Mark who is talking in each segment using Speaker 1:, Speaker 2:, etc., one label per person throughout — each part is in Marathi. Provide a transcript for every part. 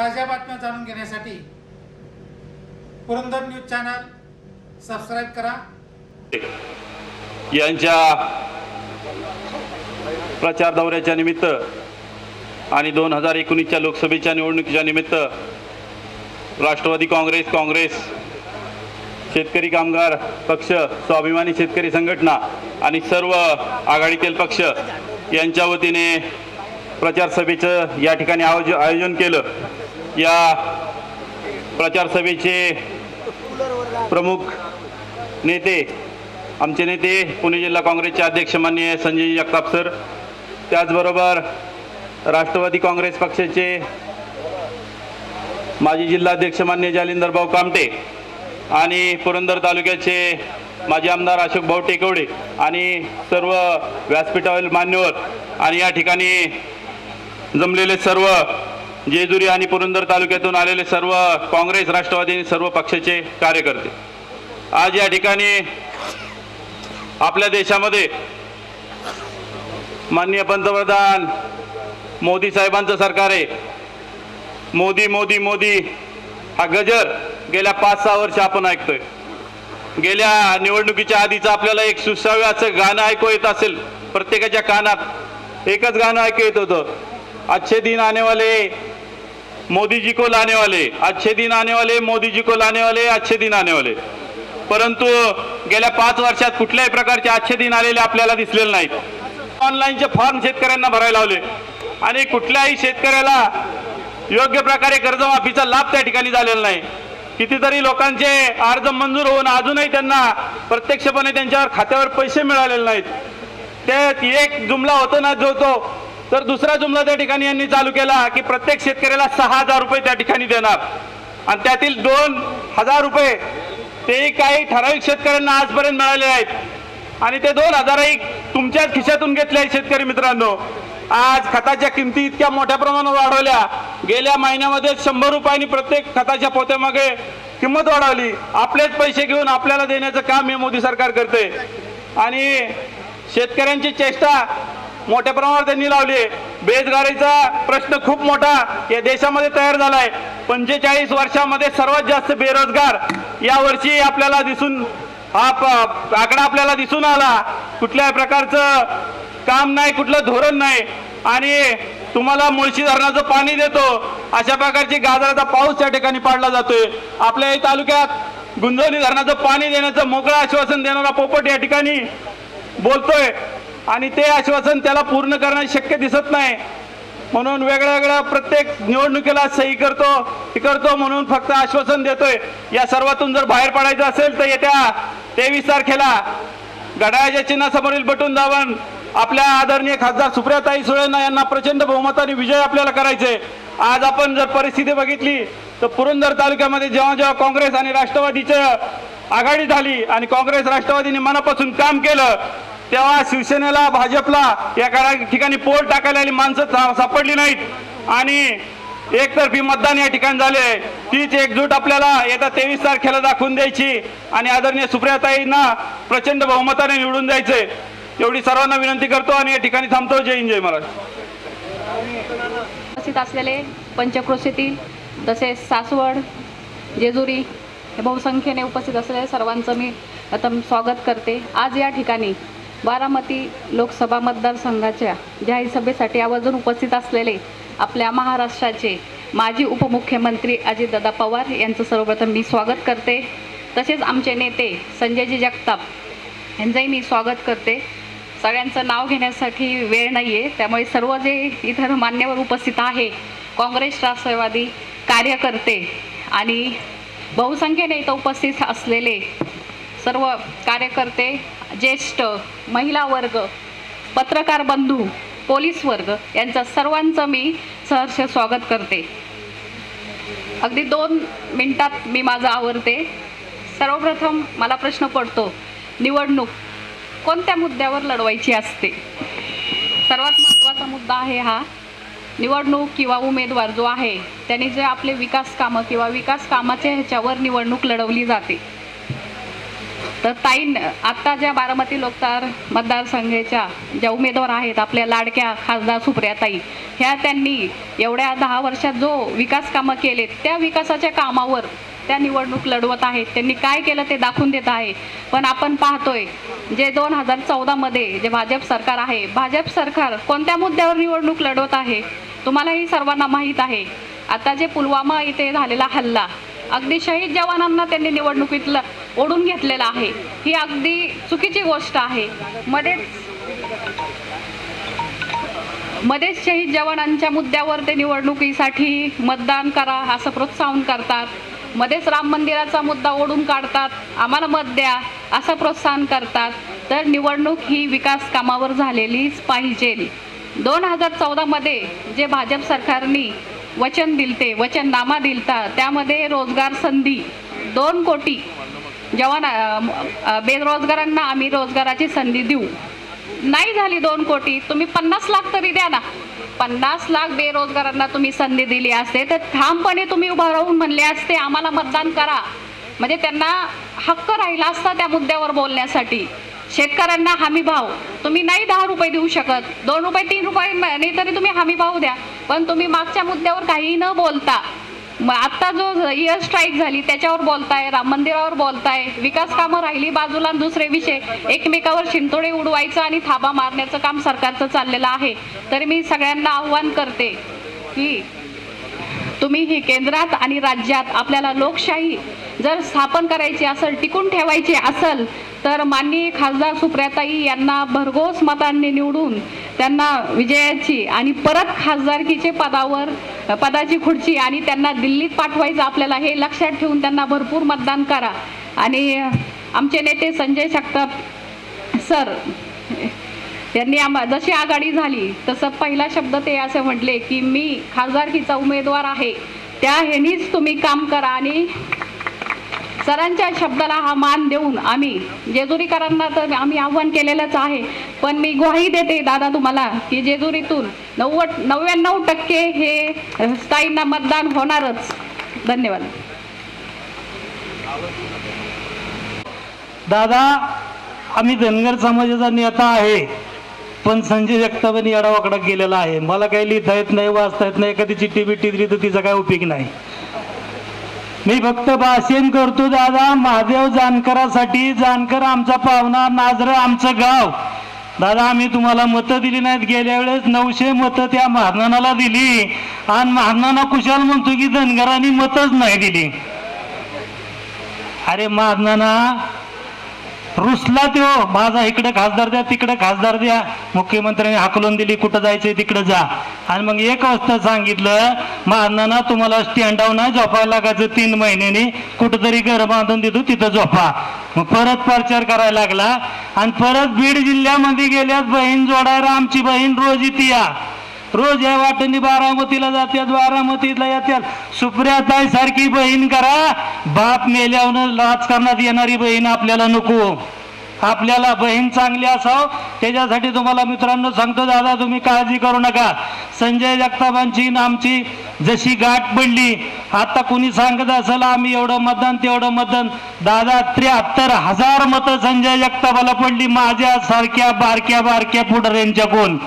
Speaker 1: ताज्या बातम्या जाणून घेण्यासाठी पुरंदर न्यूज चॅनल सबस्क्राईब करा.
Speaker 2: यांच्या प्रचार दौऱ्याच्या निमित्त आणि दोन हजार एकोणीसच्या लोकसभेच्या निवडणुकीच्या निमित्त राष्ट्रवादी काँग्रेस काँग्रेस शेतकरी कामगार पक्ष स्वाभिमानी शेतकरी संघटना आणि सर्व आघाडीतील पक्ष यांच्या वतीने प्रचार सभेचं या ठिकाणी आयोज आयोजन केलं. या प्रचारसभेचे प्रमुख नेते आमचे नेते पुणे जिल्हा काँग्रेसचे अध्यक्ष मान्य संजय जगताप सर त्याचबरोबर राष्ट्रवादी काँग्रेस पक्षाचे माजी जिल्हाध्यक्ष मान्य जालिंदर भाऊ कामटे आणि पुरंदर तालुक्याचे माजी आमदार अशोक भाऊ टेकवडे आणि सर्व व्यासपीठावरील मान्यवर आणि या ठिकाणी जमलेले सर्व जेजुरी आणि पुरंदर तालुक्यातून आलेले सर्व काँग्रेस राष्ट्रवादी आणि सर्व पक्षाचे कार्यकर्ते. आज या ठिकाणी आपल्या देशामध्ये माननीय पंतप्रधान मोदी साहेबांचं सरकार आहे. मोदी मोदी मोदी हा गजर गेल्या पाच सहा वर्ष आपण ऐकतोय. गेल्या निवडणुकीच्या आधीचं आपल्याला एक सुसाव्य असं गाणं ऐकू येत असेल प्रत्येकाच्या कानात. एकच गाणं ऐकू येत होतं. अच्छे दिन आने वाले मोदी जी को लाने वाले अच्छे दिन आने वाले मोदी जी को लाने वाले अच्छे दिन आने वाले. परंतु गेल्या पाच वर्षात कुठल्याही प्रकारचे अच्छे दिन आलेले आपल्याला दिसलेले नाहीत. ऑनलाईनचे फॉर्म शेतकऱ्यांना भरायला लावले. आणि कुठल्याही शेतकऱ्याला योग्य प्रकारे कर्जमाफीचा लाभ त्या ठिकाणी झालेला नाही. कितीतरी लोकांचे अर्ज मंजूर होऊन अजूनही त्यांना प्रत्यक्षपणे त्यांच्यावर खात्यावर पैसे मिळालेले नाहीत. ते एक जुमला होतो ना जो तो तर दुसरा जुमला त्या ठिकाणी यांनी चालू केला की प्रत्येक शेतकऱ्याला सहा हजार रुपये त्या ठिकाणी देणार. आणि त्यातील दोन हजार रुपये ते काही ठराविक शेतकऱ्यांना आजपर्यंत मिळाले आहेत. आणि ते दोन हजारही तुमच्याच खिशातून घेतले आहेत शेतकरी मित्रांनो. आज खताच्या किमती इतक्या मोठ्या प्रमाणात वाढवल्या. गेल्या महिन्यामध्ये शंभर रुपयांनी प्रत्येक खताच्या पोत्यामागे किंमत वाढवली. आपलेच पैसे घेऊन आपल्याला देण्याचं काम हे मोदी सरकार करते आणि शेतकऱ्यांची चेष्टा मोठ्या प्रमाणावर त्यांनी लावली बेरोजगारीचा प्रश्न खूप मोठा या देशामध्ये तयार झाला आहे पंचेचाळीस वर्षामध्ये सर्वात जास्त बेरोजगार या वर्षी आपल्याला दिसून हा प- आकडा आपल्याला दिसून आला. कुठल्याही प्रकारचं काम नाही कुठलं धोरण नाही. आणि तुम्हाला मुळशी धरणाचं पाणी देतो अशा प्रकारची गाजराचा पाऊस त्या ठिकाणी पाडला जातोय. आपल्या या तालुक्यात गुंजवणी धरणाचं पाणी देण्याचं मोकळं आश्वासन देणारा पोपट या ठिकाणी बोलतोय. आणि ते आश्वासन त्याला पूर्ण करणं शक्य दिसत नाही. म्हणून वेगळ्या वेगळ्या प्रत्येक निवडणुकीला सही करतो हे करतो म्हणून फक्त आश्वासन देतोय. या सर्वातून जर बाहेर पडायचं असेल तर येत्या तेवीस तारखेला घड्याळ्याच्या चिन्हासमोरील बटून दावण आपल्या आदरणीय खासदार सुप्रियाताई सुळेंना यांना प्रचंड बहुमताने विजय आपल्याला करायचे आज आपण जर परिस्थिती बघितली तर पुरंदर तालुक्यामध्ये जेव्हा जेव्हा काँग्रेस आणि राष्ट्रवादीचं आघाडी झाली आणि काँग्रेस राष्ट्रवादीने मनापासून काम केलं तेव्हा शिवसेनेला भाजपला या ठिकाणी पोल टाकायला आली माणसं सा- सापडली नाहीत. आणि एकतर्फी मतदान या ठिकाणी झाले. तीच एकजूट आपल्याला येत्या तेवीस तारखेला दाखवून द्यायची. आणि आदरणीय सुप्रियाताईंना प्रचंड बहुमताने निवडून द्यायचे. एवढी सर्वांना विनंती करतो आणि या ठिकाणी थांबतो. जय हिंद जय महाराज
Speaker 3: उपस्थित असलेले पंचक्रोशीतील तसेच सासवड जेजुरी हे बहुसंख्येने उपस्थित असलेले सर्वांचं मी आता स्वागत करते. आज या ठिकाणी बारामती लोकसभा मतदारसंघाच्या जाहीर सभेसाठी आवर्जून उपस्थित असलेले आपल्या महाराष्ट्राचे माजी उपमुख्यमंत्री अजितदादा पवार यांचं सर्वप्रथम मी स्वागत करते. तसेच आमचे नेते संजयजी जगताप यांचंही मी स्वागत करते. सगळ्यांचं नाव घेण्यासाठी वेळ नाही आहे त्यामुळे सर्व जे इतर मान्यवर उपस्थित आहे काँग्रेस राष्ट्रवादी कार्यकर्ते आणि बहुसंख्येने इथं उपस्थित असलेले सर्व कार्यकर्ते ज्येष्ठ महिला वर्ग पत्रकार बंधू पोलीस वर्ग यांचं सर्वांचं मी सहर्ष स्वागत करते. अगदी दोन मिनटात मी माझं आवरते. सर्वप्रथम मला प्रश्न पडतो निवडणूक कोणत्या मुद्द्यावर लढवायची असते? सर्वात महत्त्वाचा मुद्दा आहे हा निवडणूक किंवा उमेदवार जो आहे त्याने जे आपले विकास कामं किंवा विकास कामाच्या ह्याच्यावर निवडणूक लढवली जाते. तर ताईन आत्ता ज्या बारामती लोकतार मतदारसंघाच्या ज्या उमेदवार आहेत आपल्या लाडक्या खासदार सुप्रियाताई ह्या त्यांनी एवढ्या दहा वर्षात जो विकास कामं केलेत त्या विकासाच्या कामावर त्या निवडणूक लढवत आहेत. त्यांनी काय केलं ते दाखवून देत आहे. पण आपण पाहतोय जे दोन हजार चौदामध्ये जे भाजप सरकार आहे भाजप सरकार कोणत्या मुद्द्यावर निवडणूक लढवत आहे तुम्हालाही सर्वांना माहीत आहे. आता जे पुलवामा इथे झालेला हल्ला अगदी शहीद जवानांना त्यांनी निवडणुकीतलं ओढून घेतलेलं आहे. ही अगदी चुकीची गोष्ट आहे. मध्येच मध्येच शहीद जवानांच्या मुद्द्यावर ते निवडणुकीसाठी मतदान करा असं प्रोत्साहन करतात. मध्येच राम मंदिराचा मुद्दा ओढून काढतात. आम्हाला मत द्या असं प्रोत्साहन करतात. तर निवडणूक ही विकास कामावर झालेलीच पाहिजे. दोन हजार चौदामध्ये जे भाजप सरकारने वचन दिलते वचननामा दिलता त्यामध्ये रोजगार संधी दोन कोटी जेव्हा बेरोजगारांना आम्ही रोजगाराची संधी देऊ. नाही झाली दोन कोटी तुम्ही पन्नास लाख तरी द्या ना. पन्नास लाख बेरोजगारांना तुम्ही संधी दिली असते तर ठामपणे तुम्ही उभं राहून म्हणले असते आम्हाला मतदान करा. म्हणजे त्यांना हक्क राहिला असता त्या मुद्द्यावर बोलण्यासाठी. शेतकऱ्यांना हमी भाव. तुम्ही नाही दहा रुपये देऊ शकत. दोन रुपये तीन रुपये नाही तरी तुम्ही हमी भाव द्या. पण तुम्ही मागच्या मुद्द्यावर काहीही न बोलता मग आत्ता जो इयर स्ट्राईक झाली त्याच्यावर बोलताय राम मंदिरावर बोलताय विकास कामं राहिली बाजूला दुसरे विषय एकमेकावर शिंतोडे उडवायचं आणि थाबा मारण्याचं काम सरकारचं चाललेलं आहे. तरी मी सगळ्यांना आव्हान करते की तुम्ही ही केंद्रात आणि राज्यात आपल्याला लोकशाही जर स्थापन करायची असेल टिकून ठेवायची असेल तर माननीय खासदार सुप्रियाताई यांना भरघोस मतांनी निवडून त्यांना विजयाची आणि परत खासदारकीचे पदावर पदाची खुर्ची आणि त्यांना दिल्लीत पाठवायचं आपल्याला हे लक्षात ठेवून त्यांना भरपूर मतदान करा. आणि आमचे नेते संजय जगताप सर त्यांनी आम्हा जशी आघाडी झाली तसं पहिला शब्द ते असे म्हटले की मी खासदारकीचा उमेदवार आहे. त्या ह्यानीच तुम्ही काम करा आणि सरांच्या शब्दाला हा मान देऊन आम्ही जेजुरीकरांना तर आम्ही आव्हान केलेलंच आहे. पण मी ग्वाही देते दादा तुम्हाला की जेजुरीतून नव्वद नव्याण्णव टक्के हे स्थायींना मतदान होणारच. धन्यवाद.
Speaker 4: दादा आम्ही धनगर समाजाचा नेता आहे पण संजय जगतापांनी येडावाकडा गेलेला आहे. मला काही लिहिता येत नाही वाचता येत नाही एखादी चिठ्ठी बिट्टी दिली तर तिचा काय उपयोग नाही. मी फक्त भाषण करतो दादा. महादेव जानकरासाठी जानकर आमचा पाहुणा नाजर आमचं गाव. दादा आम्ही तुम्हाला मतं दिली नाहीत. गेल्या वेळेस नऊशे मतं त्या महाराणाला दिली. आणि महारणाना कुशाल म्हणतो की धनगरांनी मतच नाही दिली. अरे महारणाना रुसला त्यो माझा इकडे खासदार द्या तिकडे खासदार द्या. मुख्यमंत्र्यांनी हाकलून दिली कुठं जायचंय तिकडे जा. आणि मग एक वाजता सांगितलं महाराणांना तुम्हाला स्टँडावर नाही झोपायला लागायचं तीन महिन्यांनी. कुठंतरी घर बांधून देतो तिथं झोपा. मग परत प्रचार करायला लागला. आणि परत बीड जिल्ह्यामध्ये गेल्यात बहीण जोडायला आमची बहीण रोज इथे रोज या वाटणी बारामतीला जात्यात बारामतीला येत्यात. सुप्रियाताई सारखी बहीण करा. बाप मेल्यावर राजकारणात येणारी बहीण आपल्याला नको. आपल्याला बहीण चांगली असाव. त्याच्यासाठी तुम्हाला मित्रांनो सांगतो दादा तुम्ही काळजी करू नका. संजय जगतापांची आमची जशी गाठ पडली आता कुणी सांगत असेल आम्ही एवढं मतदान तेवढं मतदान. दादा त्र्याहत्तर हजार मतं संजय जगतापाला पडली. माझ्या सारख्या बारक्या बारक्या पुढाऱ्यांच्या कोण?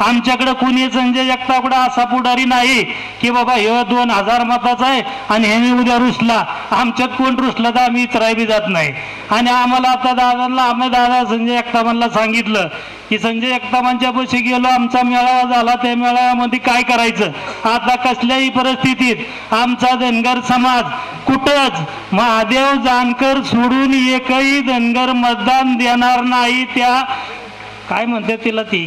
Speaker 4: आमच्याकडे कुणी संजय जगतापकडे असा पुढारी नाही की बाबा हे दोन हजार मताचा आहे आणि हे मी उद्या रुसला. आमच्यात कोण रुसला तर आम्ही इतराय बी जात नाही. आणि आम्हाला आता दादांना आम्ही दादा संजय जगतापांना सांगितलं की संजय जगतापांच्या पैसे गेलो आमचा मेळावा झाला त्या मेळाव्यामध्ये काय करायचं? आता कसल्याही परिस्थितीत आमचा धनगर समाज कुठंच महादेव जानकर सोडून एकही धनगर मतदान देणार नाही त्या काय म्हणते तिला ती?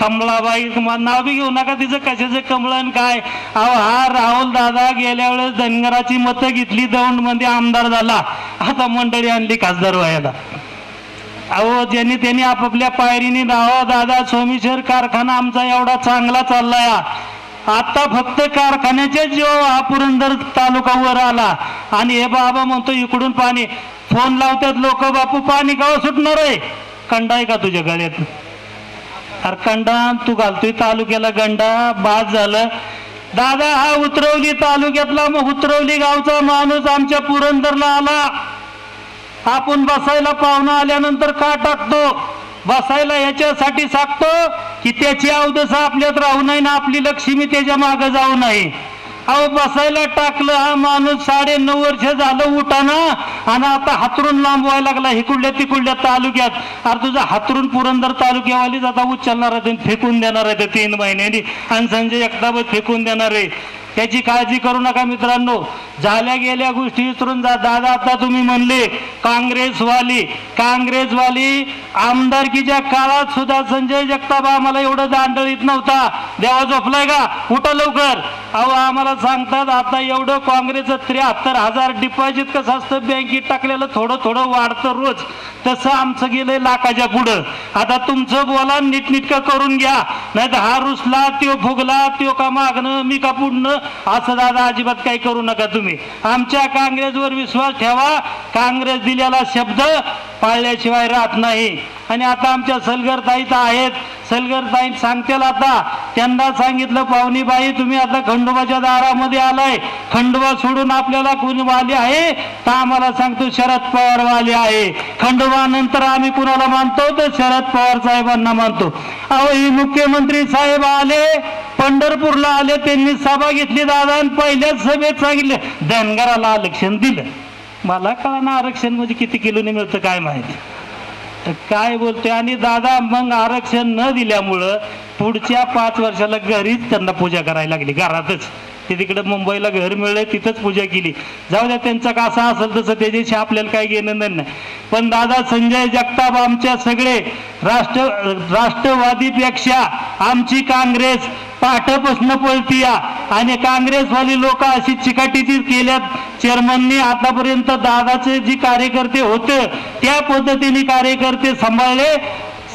Speaker 4: कमळाबाई म- नाव बी घेऊ नका तिचं कशाचं कमळन काय? अहो हा राहुल दादा गेल्या वेळेस धनगराची मतं घेतली दौंडमध्ये आमदार झाला. आता मंडळी आणली खासदार व्हायला. अहो ज्यांनी त्यांनी आपापल्या पायरीने राहो दादा सोमेश्वर कारखाना आमचा एवढा चांगला चाललाय. आता फक्त कारखान्याच्या जो हा पुरंदर तालुका वर आला. आणि हे बाबा म्हणतो इकडून पाणी. फोन लावतात लोक बापू पाणी का सुटणार आहे? कंडा आहे का तुझ्या गळ्यात? अरे कंडा तू घालतोय तालुक्याला गंडा बाद झालं. दादा हा उतरवली तालुक्यातला मग उतरवली गावचा माणूस आमच्या पुरंदरला आला. आपण बसायला पाहुणा आल्यानंतर का टाकतो? बसायला याच्यासाठी सांगतो की त्याची अवदसा आपल्यात राहू नये ना आपली लक्ष्मी त्याच्यामागे जाऊ नये. अहो बसायला टाकलं हा माणूस साडे नऊ वर्ष झालं उठाना आणि आता हातरून लांब व्हायला लागला हिकुडल्या तिकुडल्या तालुक्यात. अरे तुझा हातरून पुरंदर तालुक्यावालीच आता उचलणार आहे फेकून देणार आहे ते तीन महिन्यांनी. आणि संजय एकदाबत फेकून देणार आहे. त्याची काळजी करू नका मित्रांनो. झाल्या गेल्या गोष्टी विसरून जा. दादा आता तुम्ही म्हणले काँग्रेसवाली. काँग्रेसवाली आमदारकीच्या काळात सुद्धा संजय जगताप आम्हाला एवढं दांडळीत नव्हता. देवा झोपलाय का? उठा लवकर. अहो आम्हाला सांगतात आता एवढं काँग्रेसचं त्र्याहत्तर हजार डिपॉझिट कसं असतं? बँकेत टाकलेलं थोडं थोडं वाढतं रोज. तसं आमचं गेलंय लाखाच्या पुढं. आता तुमचं बोला नीटनीटकं करून घ्या. नाही तर हा रुसला त्यो फुगला त्यो का मागणं मी का पुढणं? असं दादा अजिबात काही करू नका तुम्ही. आमच्या काँग्रेसवर विश्वास ठेवा. काँग्रेस दिलेला शब्द पाळल्याशिवाय राहत नाही. आणि आता आमच्या सलगरताई तर आहेत. सलगरताई सांगतील आता. त्यांना सांगितलं पाहुणीबाई तुम्ही आता खंडोबाच्या दारामध्ये आलाय. खंडोबा सोडून आपल्याला कोणी वाली आहे? तर आम्हाला सांगतो शरद पवार वाली आहे. खंडोबा नंतर आम्ही कुणाला मानतो? तर शरद पवार साहेबांना मानतो. अहो ही मुख्यमंत्री साहेब आले पंढरपूरला आले त्यांनी सभा घेतली दादा आणि पहिल्याच सभेत सांगितले धनगराला आरक्षण दिलं. मला कळा आरक्षण म्हणजे किती किलोने मिळतं काय माहिती? तर काय बोलतोय? आणि दादा मग आरक्षण न दिल्यामुळं पुढच्या पाच वर्षाला घरीच त्यांना पूजा करायला लागली घरातच. ते तिकडे मुंबईला घर मिळलंय तिथंच पूजा केली. जाऊ द्या त्यांचा कसा असेल तसं त्याच्याशी आपल्याला काही घेणं नाही. पण दादा संजय जगताप आमच्या सगळे राष्ट्र राष्ट्रवादीपेक्षा आमची काँग्रेस पाठापासून पळतीया आणि काँग्रेसवाली लोक अशी चिकाटीची केल्यात. चेअरमननी आतापर्यंत दादाचे जी कार्यकर्ते होते त्या पद्धतीने कार्यकर्ते सांभाळले.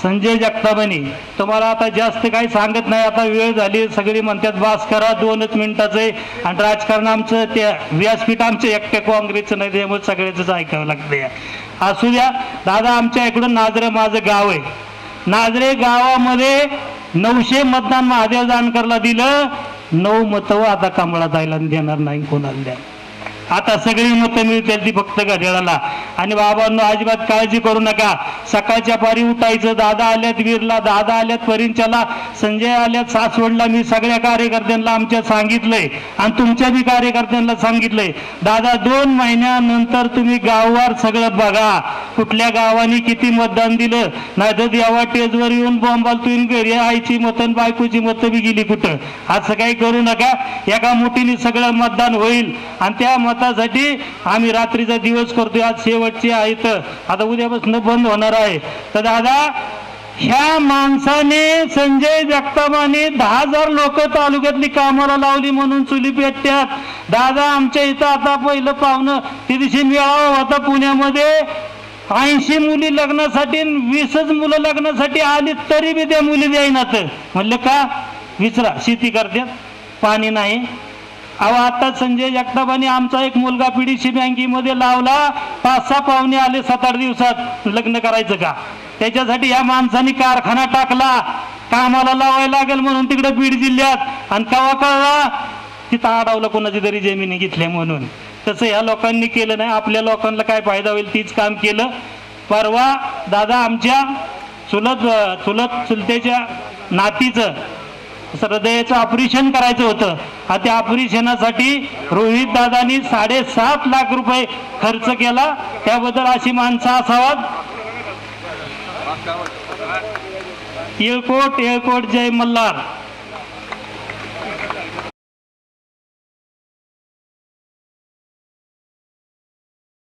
Speaker 4: संजय जगतापांनी. तुम्हाला आता जास्त काही सांगत नाही. आता वेळ झाली. सगळी म्हणतात बास करा दोनच मिनिटाचे आहे. आणि राजकारण आमचं त्या व्यासपीठ आमचं एकट्या काँग्रेसचं नाही त्यामुळे सगळ्याच ऐकावं लागतं असू द्या. दादा आमच्या इकडून नाजरे माझं गाव आहे. नाजरे गावामध्ये नऊशे मतदान महादेव जानकरला दिलं. नऊ मतं आता कमळा जायला देणार नाही कोणाला द्या. आता सगळी मतं मिळतील ती फक्त घड्याळाला. आणि बाबांनो अजिबात काळजी करू नका. सकाळच्या पारी उठायचं दादा आल्यात वीरला दादा आल्यात परिंच्याला संजय आल्यात सासवडला मी सगळ्या कार्यकर्त्यांना आमच्या सांगितलंय आणि तुमच्या बी कार्यकर्त्यांना सांगितलंय. दादा दोन महिन्यानंतर तुम्ही गाववार सगळं बघा. कुठल्या गावाने किती मतदान दिलं? नाही तर देवा टेजवर येऊन बॉम्बाल तुम्ही घरी आईची मतन बायकोची मतं बी गेली कुठं? असं काही करू नका. एका मुठीने सगळं मतदान होईल. आणि त्या मतासाठी आम्ही रात्रीचा दिवस करतोय. आज शेवटची आहे तर आता उद्यापासून बंद होणार आहे. तर दादा ह्या माणसाने संजय जगतापाने दहा हजार लोक तालुक्यातली कामाला लावली म्हणून चुली पेटत्यात. दादा आमच्या इथं आता पहिलं पाहुणं ते दिवशी मेळावा होता पुण्यामध्ये. ऐंशी मुली लग्नासाठी वीसच मुलं लग्नासाठी आली तरी बी त्या मुली द्यायनात म्हणलं का? विचरा शेती करतात पाणी नाही. अहो आता संजय जगतापाने आमचा एक मुलगा पीडीसी बँकेमध्ये लावला. पाच सहा पाहुणे आले सात आठ दिवसात. लग्न करायचं का? त्याच्यासाठी या माणसाने कारखाना टाकला. कामाला लावायला लागेल म्हणून तिकडे बीड जिल्ह्यात. आणि कवा कळला? तिथं अडवलं कोणाची तरी जमिनी घेतल्या म्हणून. तसं ह्या लोकांनी केलं नाही. आपल्या लोकांना काय फायदा होईल तीच काम केलं. परवा दादा आमच्या चुलत चुलत चुलतेच्या नातीचं हृदयाचं ऑपरेशन करायचं होतं. आणि त्या ऑपरेशनासाठी रोहित दादानी साडेसात लाख रुपये खर्च केला. त्याबद्दल अशी माणसं असावात. येळकोट येळकोट जय मल्हार.